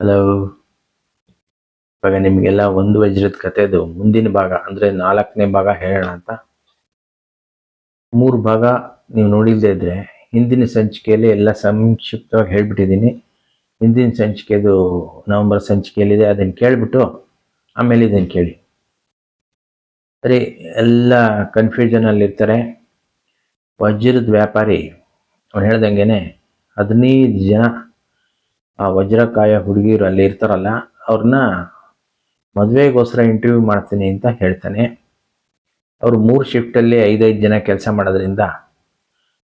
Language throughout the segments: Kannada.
ಹಲೋ ಇವಾಗ ನಿಮಗೆಲ್ಲ ಒಂದು ವಜ್ರದ ಕಥೆದು ಮುಂದಿನ ಭಾಗ, ಅಂದರೆ ನಾಲ್ಕನೇ ಭಾಗ ಹೇಳೋಣ ಅಂತ. ಮೂರು ಭಾಗ ನೀವು ನೋಡಿಲ್ಲದೆ ಇದ್ರೆ, ಹಿಂದಿನ ಸಂಚಿಕೆಯಲ್ಲಿ ಎಲ್ಲ ಸಂಕ್ಷಿಪ್ತವಾಗಿ ಹೇಳ್ಬಿಟ್ಟಿದ್ದೀನಿ. ಹಿಂದಿನ ಸಂಚಿಕೆದು ನವಂಬರ್ ಸಂಚಿಕೆಯಲ್ಲಿದೆ, ಅದನ್ನು ಕೇಳಿಬಿಟ್ಟು ಆಮೇಲೆ ಇದನ್ನು ಕೇಳಿ. ಸರಿ ಎಲ್ಲ ಕನ್ಫ್ಯೂಷನಲ್ಲಿರ್ತಾರೆ ವಜ್ರದ ವ್ಯಾಪಾರಿ, ಅವ್ನು ಹೇಳ್ದಂಗೆ ಹದಿನೈದು ಜನ ಆ ವಜ್ರಕಾಯ ಹುಡುಗಿರು ಅಲ್ಲಿ ಇರ್ತಾರಲ್ಲ ಅವ್ರನ್ನ ಮದುವೆಗೋಸ್ಕರ ಇಂಟರ್ವ್ಯೂ ಮಾಡ್ತೀನಿ ಅಂತ ಹೇಳ್ತಾನೆ. ಅವರು ಮೂರು ಶಿಫ್ಟಲ್ಲಿ ಐದೈದು ಜನ ಕೆಲಸ ಮಾಡೋದ್ರಿಂದ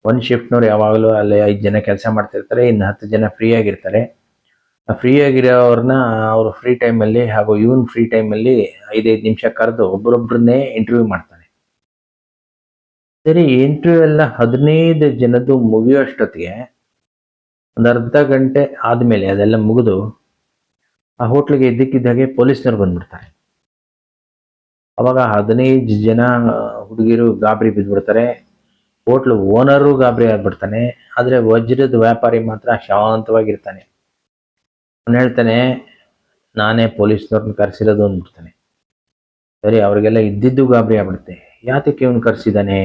ಒಂದು ಶಿಫ್ಟ್ನವ್ರು ಯಾವಾಗಲೂ ಅಲ್ಲಿ ಐದು ಜನ ಕೆಲಸ ಮಾಡ್ತಿರ್ತಾರೆ, ಇನ್ನು ಹತ್ತು ಜನ ಫ್ರೀ ಆಗಿರ್ತಾರೆ. ಫ್ರೀ ಆಗಿರೋವ್ರನ್ನ ಅವರು ಫ್ರೀ ಟೈಮಲ್ಲಿ ಹಾಗೂ ಇವನ್ ಫ್ರೀ ಟೈಮಲ್ಲಿ ಐದೈದು ನಿಮಿಷ ಕರೆದು ಒಬ್ಬರೊಬ್ಬರನ್ನೇ ಇಂಟರ್ವ್ಯೂ ಮಾಡ್ತಾನೆ. ಸರಿ ಇಂಟರ್ವ್ಯೂ ಎಲ್ಲ ಹದಿನೈದು ಜನದ್ದು ಮುಗಿಯೋಷ್ಟೊತ್ತಿಗೆ ಒಂದು ಅರ್ಧ ಗಂಟೆ ಆದಮೇಲೆ ಅದೆಲ್ಲ ಮುಗಿದು ಆ ಹೋಟ್ಲಿಗೆ ಇದ್ದಕ್ಕಿದ್ದಾಗೆ ಪೊಲೀಸ್ನವ್ರು ಬಂದ್ಬಿಡ್ತಾರೆ. ಅವಾಗ ಹದಿನೈದು ಜನ ಹುಡುಗಿರು ಗಾಬರಿ ಬಿದ್ದುಬಿಡ್ತಾರೆ ಹೋಟ್ಲ್ ಓನರು ಗಾಬರಿ ಆಗ್ಬಿಡ್ತಾನೆ. ಆದರೆ ವಜ್ರದ ವ್ಯಾಪಾರಿ ಮಾತ್ರ ಶಾಂತವಾಗಿರ್ತಾನೆ. ಅವನು ಹೇಳ್ತಾನೆ, ನಾನೇ ಪೊಲೀಸ್ನವ್ರನ್ನ ಕರೆಸಿರೋದು ಅಂದ್ಬಿಡ್ತಾನೆ. ಸರಿ, ಅವರಿಗೆಲ್ಲ ಇದ್ದಿದ್ದು ಗಾಬರಿ ಆಗ್ಬಿಡುತ್ತೆ. ಯಾತಕ್ಕೆ ಇವನು ಕರೆಸಿದ್ದಾನೆ?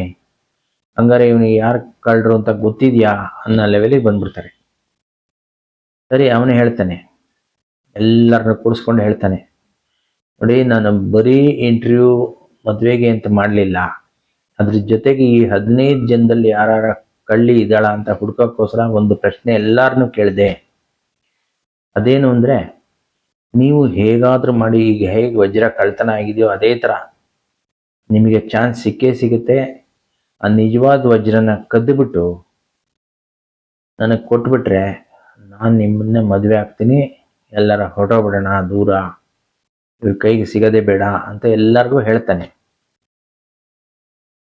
ಹಂಗಾರೆ ಇವನಿಗೆ ಯಾರು ಕಳ್ಳರು ಅಂತ ಗೊತ್ತಿದ್ಯಾ? ಅನ್ನೋ ಲೆವೆಲಿಗೆ ಬಂದ್ಬಿಡ್ತಾರೆ. ಸರಿ, ಅವನು ಹೇಳ್ತಾನೆ. ಎಲ್ಲರನ್ನ ಕೂಡಿಸ್ಕೊಂಡು ಹೇಳ್ತಾನೆ. ನೋಡಿ, ನಾನು ಬರೀ ಇಂಟರ್ವ್ಯೂ ಮದುವೆಗೆ ಅಂತ ಮಾಡಲಿಲ್ಲ. ಅದ್ರ ಜೊತೆಗೆ ಈ ಹದಿನೈದು ಜನದಲ್ಲಿ ಯಾರ ಕಳ್ಳಿ ಇದ್ದಾಳ ಅಂತ ಹುಡ್ಕೋಕ್ಕೋಸ್ಕರ ಒಂದು ಪ್ರಶ್ನೆ ಎಲ್ಲರನ್ನೂ ಕೇಳಿದೆ. ಅದೇನು ಅಂದರೆ, ನೀವು ಹೇಗಾದರೂ ಮಾಡಿ ಈಗ ಹೇಗೆ ವಜ್ರ ಕಳ್ತನ ಆಗಿದೆಯೋ ಅದೇ ಥರ ನಿಮಗೆ ಚಾನ್ಸ್ ಸಿಕ್ಕೇ ಸಿಗುತ್ತೆ. ಆ ನಿಜವಾದ ವಜ್ರನ ಕದ್ದುಬಿಟ್ಟು ನನಗೆ ಕೊಟ್ಬಿಟ್ರೆ ನಾನು ನಿಮ್ಮನ್ನೇ ಮದುವೆ ಆಗ್ತೀನಿ, ಎಲ್ಲರ ಹೊರಟೋಗ್ಬಿಡೋಣ ದೂರ. ಇವ್ರ ಕೈಗೆ ಸಿಗೋದೇ ಬೇಡ ಅಂತ ಎಲ್ಲರಿಗೂ ಹೇಳ್ತಾನೆ.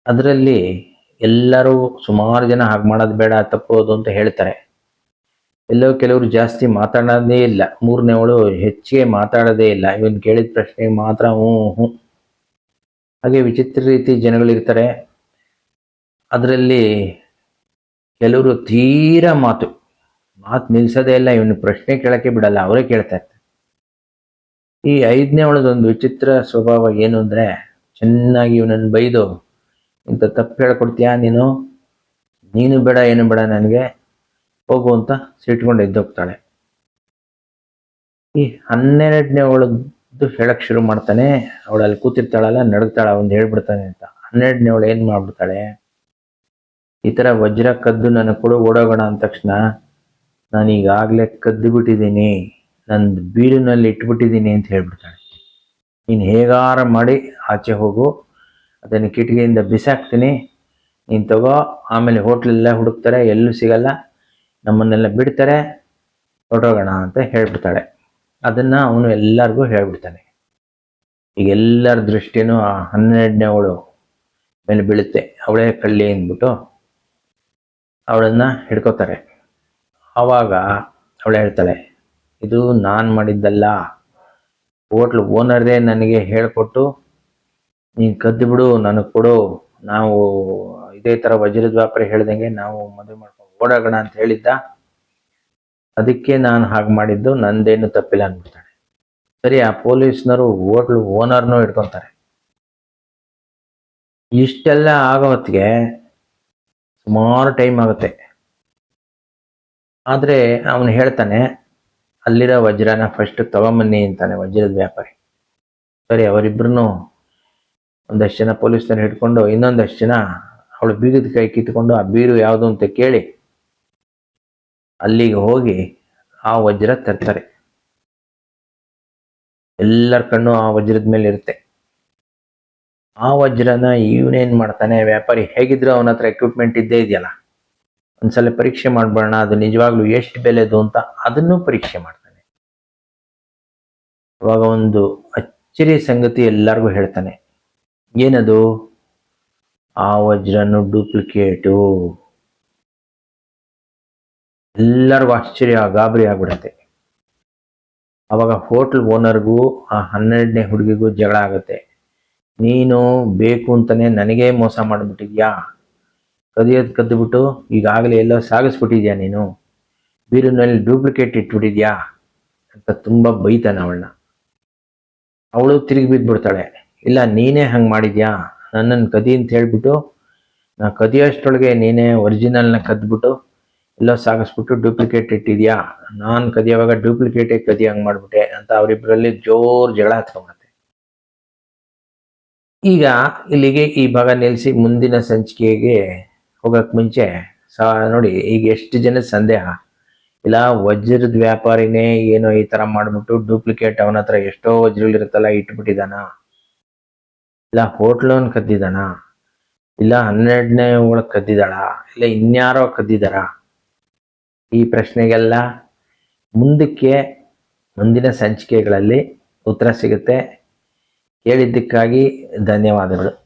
ಅದರಲ್ಲಿ ಎಲ್ಲರೂ ಸುಮಾರು ಜನ ಹಾಗೆ ಮಾಡೋದು ಬೇಡ ತಪ್ಪೋದು ಅಂತ ಹೇಳ್ತಾರೆ. ಎಲ್ಲೋ ಕೆಲವರು ಜಾಸ್ತಿ ಮಾತಾಡೋದೇ ಇಲ್ಲ. ಮೂರನೇವಳು ಹೆಚ್ಚಿಗೆ ಮಾತಾಡೋದೇ ಇಲ್ಲ. ಇವನ್ ಕೇಳಿದ ಪ್ರಶ್ನೆಗೆ ಮಾತ್ರ ಹ್ಞೂ ಹ್ಞೂ. ಹಾಗೆ ವಿಚಿತ್ರ ರೀತಿ ಜನಗಳಿರ್ತಾರೆ ಅದರಲ್ಲಿ ಕೆಲವರು ತೀರಾ ಮಾತು. ಮಾತು ನಿಲ್ಸೋದೇ ಇಲ್ಲ, ಇವನು ಪ್ರಶ್ನೆ ಕೇಳಕ್ಕೆ ಬಿಡಲ್ಲ, ಅವರೇ ಕೇಳ್ತಾ ಇರ್ತಾರೆ. ಈ ಐದನೇ ಒಳದೊಂದು ವಿಚಿತ್ರ ಸ್ವಭಾವ ಏನು ಅಂದರೆ, ಚೆನ್ನಾಗಿ ಇವನನ್ನು ಬೈದು, ಇಂಥ ತಪ್ಪು ಹೇಳ್ಕೊಡ್ತೀಯಾ ನೀನು? ನೀನು ಬೇಡ, ಏನು ಬೇಡ ನನಗೆ, ಹೋಗು ಅಂತ ಸಿಟ್ಕೊಂಡು ಎದ್ದೋಗ್ತಾಳೆ. ಈ ಹನ್ನೆರಡನೇ ಒಳದ್ದು ಹೇಳಕ್ ಶುರು ಮಾಡ್ತಾನೆ ಅವಳು ಅಲ್ಲಿ ಕೂತಿರ್ತಾಳಲ್ಲ ನಡಗ್ತಾಳ ಅವನು ಹೇಳ್ಬಿಡ್ತಾನೆ ಅಂತ. ಹನ್ನೆರಡನೇ ಅವಳು ಏನು ಮಾಡ್ಬಿಡ್ತಾಳೆ? ಈ ಥರ ವಜ್ರ ಕದ್ದು ನನಗೆ ಕೊಡು ಓಡೋಗೋಣ ಅಂದ ತಕ್ಷಣ ನಾನು ಈಗಾಗಲೇ ಕದ್ದು ಬಿಟ್ಟಿದ್ದೀನಿ ನನ್ನ ಬೀಡಿನಲ್ಲಿ ಇಟ್ಬಿಟ್ಟಿದ್ದೀನಿ ಅಂತ ಹೇಳ್ಬಿಡ್ತಾಳೆ. ನೀನು ಹೇಗಾರ ಮಾಡಿ ಆಚೆ ಹೋಗು. ಅದನ್ನು ಕಿಟಕಿಯಿಂದ ಬಿಸಾಕ್ತೀನಿ. ನೀನು ತಗೋ, ಆಮೇಲೆ ಹೋಟ್ಲೆಲ್ಲ ಹುಡುಕ್ತಾರೆ, ಎಲ್ಲೂ ಸಿಗಲ್ಲ. ನಮ್ಮನ್ನೆಲ್ಲ ಬಿಡ್ತಾರೆ. ಹೊರಟೋಗೋಣ ಅಂತ ಹೇಳ್ಬಿಡ್ತಾಳೆ. ಅದನ್ನು ಅವನು ಎಲ್ಲರಿಗೂ ಹೇಳ್ಬಿಡ್ತಾನೆ. ಈಗ ಎಲ್ಲರ ದೃಷ್ಟಿನೂ ಆ ಹನ್ನೆರಡನೇ ಅವಳು ಮೇಲೆ ಬೀಳುತ್ತೆ. ಅವಳೇ ಕಳ್ಳಿ ಅಂದ್ಬಿಟ್ಟು ಅವಳನ್ನು ಹಿಡ್ಕೋತಾರೆ. ಆವಾಗ ಅವಳು ಹೇಳ್ತಾಳೆ, ಇದು ನಾನು ಮಾಡಿದ್ದಲ್ಲ. ಹೋಟ್ಲ್ ಓನರ್ದೇ ನನಗೆ ಹೇಳಿಕೊಟ್ಟು ನೀನು ಕದ್ದು ಬಿಡು, ನನಗೆ ಕೊಡು. ನಾವು ಇದೇ ಥರ ವಜ್ರದ ವ್ಯಾಪಾರಿ ಹೇಳ್ದಂಗೆ ನಾವು ಮದುವೆ ಮಾಡ್ಕೊಂಡು ಓಡಾಗೋಣ ಅಂತ ಹೇಳಿದ್ದ. ಅದಕ್ಕೆ ನಾನು ಹಾಗೆ ಮಾಡಿದ್ದು, ನಂದೇನು ತಪ್ಪಿಲ್ಲ ಅಂದ್ಬಿಡ್ತಾಳೆ ಸರಿ, ಆ ಪೊಲೀಸ್ನವರು ಹೋಟ್ಲು ಓನರ್ನೂ ಇಟ್ಕೊತಾರೆ ಇಷ್ಟೆಲ್ಲ ಆಗೋ ಹೊತ್ತಿಗೆ ಸುಮಾರು ಟೈಮ್ ಆಗುತ್ತೆ. ಆದರೆ ಅವನು ಹೇಳ್ತಾನೆ, ಅಲ್ಲಿರೋ ವಜ್ರನ ಫಸ್ಟ್ ತಗೊಂಬನ್ನಿ ಅಂತಾನೆ ವಜ್ರದ ವ್ಯಾಪಾರಿ. ಸರಿ ಅವರಿಬ್ಬರನ್ನು ಒಂದಷ್ಟು ಜನ ಪೊಲೀಸ್ನವ್ರು ಹಿಡ್ಕೊಂಡು ಇನ್ನೊಂದಷ್ಟು ಜನ ಅವಳು ಬೀಗದ ಕೈ ಕಿತ್ಕೊಂಡು, ಆ ಬೀರು ಯಾವುದು ಅಂತ ಕೇಳಿ, ಅಲ್ಲಿಗೆ ಹೋಗಿ ಆ ವಜ್ರ ತರ್ತಾರೆ. ಎಲ್ಲರ ಕಣ್ಣು ಆ ವಜ್ರದ ಮೇಲೆ ಇರುತ್ತೆ. ಆ ವಜ್ರನ ಇವನೇನ್ ಮಾಡ್ತಾನೆ, ವ್ಯಾಪಾರಿ? ಹೇಗಿದ್ರು ಅವನ ಹತ್ರ ಎಕ್ವಿಪ್ಮೆಂಟ್ ಇದ್ದೇ ಇದೆಯಲ್ಲ? ಒಂದ್ಸಲ ಪರೀಕ್ಷೆ ಮಾಡ್ಬೋಣ ಅದು ನಿಜವಾಗ್ಲೂ ಎಷ್ಟು ಬೆಲೆದು ಅಂತ ಅದನ್ನು ಪರೀಕ್ಷೆ ಮಾಡ್ತಾನೆ. ಅವಾಗ ಒಂದು ಅಚ್ಚರಿಯ ಸಂಗತಿ ಎಲ್ಲರಿಗೂ ಹೇಳ್ತಾನೆ. ಏನದು? ಆ ವಜ್ರನು ಡೂಪ್ಲಿಕೇಟು ಎಲ್ಲರಿಗೂ ಆಶ್ಚರ್ಯ, ಗಾಬರಿ ಆಗ್ಬಿಡತ್ತೆ. ಅವಾಗ ಹೋಟೆಲ್ ಓನರ್ಗೂ ಆ ಹನ್ನೆರಡನೇ ಹುಡುಗಿಗೂ ಜಗಳ ಆಗುತ್ತೆ. ನೀನು ಬೇಕು ಅಂತಾನೆ ನನಗೆ ಮೋಸ ಮಾಡಿಬಿಟ್ಟಿದ್ಯಾ? ಕದಿಯೋದು ಕದ್ದುಬಿಟ್ಟು ಈಗಾಗಲೇ ಎಲ್ಲೋ ಸಾಗಿಸ್ಬಿಟ್ಟಿದ್ಯಾ ನೀನು? ಬೀರಿನಲ್ಲಿ ಡೂಪ್ಲಿಕೇಟ್ ಇಟ್ಬಿಟ್ಟಿದ್ಯಾ? ಅಂತ ತುಂಬ ಬೈತಾನೆ ಅವಳನ್ನ. ಅವಳು ತಿರುಗಿ ಬಿದ್ದ್ಬಿಡ್ತಾಳೆ ಇಲ್ಲ, ನೀನೇ ಹಂಗೆ ಮಾಡಿದ್ಯಾ? ನನ್ನನ್ನು ಕದಿ ಅಂತ ಹೇಳಿಬಿಟ್ಟು, ನಾ ಕದಿಯೋಷ್ಟೊಳಗೆ ನೀನೇ ಒರಿಜಿನಲ್ನ ಕದ್ಬಿಟ್ಟು, ಎಲ್ಲೋ ಸಾಗಿಸ್ಬಿಟ್ಟು ಡೂಪ್ಲಿಕೇಟ್ ಇಟ್ಟಿದ್ಯಾ? ನಾನು ಕದಿಯೋವಾಗ ಡೂಪ್ಲಿಕೇಟೇ ಕದಿ ಹಂಗೆ ಮಾಡ್ಬಿಟ್ಟೆ ಅಂತ ಅವರಿಬ್ಬರಲ್ಲಿ ಜೋರು ಜಗಳ ಹತ್ಕೊಂಡ್ಬಿಡುತ್ತೆ. ಈಗ ಇಲ್ಲಿಗೆ ಈ ಭಾಗ ನಿಲ್ಲಿಸಿ ಮುಂದಿನ ಸಂಚಿಕೆಗೆ ಹೋಗಕ್ ಮುಂಚೆ, ಸ, ನೋಡಿ, ಈಗ ಎಷ್ಟು ಜನ ಸಂದೇಹ? ಇಲ್ಲ, ವಜ್ರದ ವ್ಯಾಪಾರಿನೇ ಏನೋ ಈ ತರ ಮಾಡ್ಬಿಟ್ಟು ಡೂಪ್ಲಿಕೇಟ್ ಅವನ ಹತ್ರ ಎಷ್ಟೋ ವಜ್ರಗಳಿರುತ್ತಲ್ಲ ಇಟ್ಬಿಟ್ಟಿದಾನ? ಇಲ್ಲ ಹೋಟ್ಲೋನ್ ಕದ್ದಿದಾನ? ಇಲ್ಲ, ಹನ್ನೆರಡನೇ ಒಳಗೆ ಕದ್ದಿದ್ದಾಳ ಇಲ್ಲ, ಇನ್ಯಾರೋ ಕದ್ದಿದಾರ? ಈ ಪ್ರಶ್ನೆಗೆಲ್ಲ ಮುಂದಕ್ಕೆ, ಮುಂದಿನ ಸಂಚಿಕೆಗಳಲ್ಲಿ ಉತ್ತರ ಸಿಗುತ್ತೆ. ಕೇಳಿದ್ದಕ್ಕಾಗಿ ಧನ್ಯವಾದಗಳು.